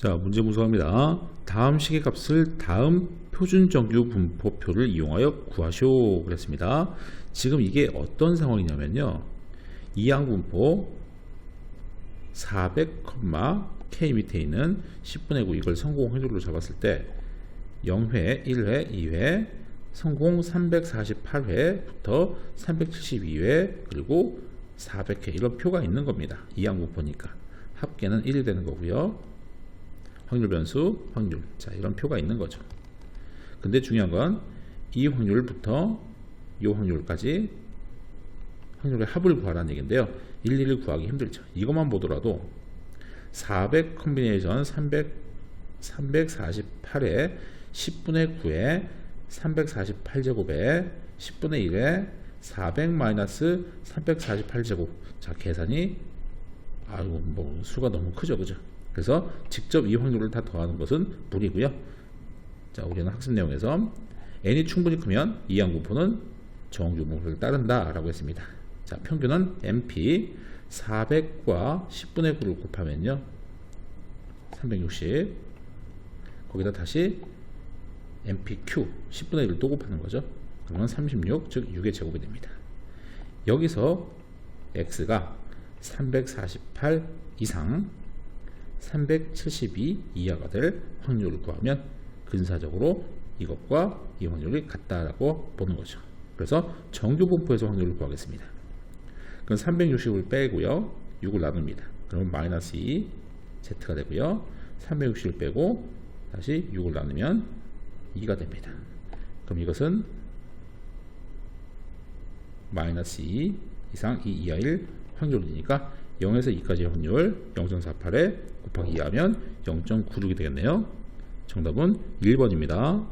자, 문제 분석합니다. 다음 시계값을 다음 표준 정규 분포표를 이용하여 구하시오 그랬습니다. 지금 이게 어떤 상황이냐면요. 이항 분포 400, K 밑에 있는 10분의 9 이걸 성공 확률로 잡았을 때 0회, 1회, 2회, 성공 348회부터 372회 그리고 400회 이런 표가 있는 겁니다. 이항 분포니까 합계는 1이 되는 거고요. 확률 변수, 확률. 자, 이런 표가 있는 거죠. 근데 중요한 건 이 확률부터 이 확률까지 확률의 합을 구하라는 얘기인데요. 일일이 구하기 힘들죠. 이것만 보더라도 400 컨비네이션 300 348에 10분의 9에 348제곱에 10분의 1에 400 마이너스 348제곱. 자, 계산이 아이고 뭐 수가 너무 크죠. 그죠? 그래서 직접 이 확률을 다 더하는 것은 무리고요. 자, 우리는 학습 내용에서 n이 충분히 크면 이항분포는 정규 분포를 따른다라고 했습니다. 자, 평균은 MP 400과 10분의 9를 곱하면요. 360 거기다 다시 MPQ 10분의 1을 또 곱하는 거죠. 그러면 36, 즉 6의 제곱이 됩니다. 여기서 x가 348 이상 372 이하가 될 확률을 구하면 근사적으로 이것과 이 확률이 같다라고 보는 거죠. 그래서 정규 분포에서 확률을 구하겠습니다. 그럼 360을 빼고요. 6을 나눕니다. 그러면 마이너스 2 z가 되고요. 360을 빼고 다시 6을 나누면 2가 됩니다. 그럼 이것은 마이너스 2 이상 2 이하일 확률이니까 0에서 2까지의 확률 0.48에 곱하기 2하면 0.96이 되겠네요. 정답은 1번입니다.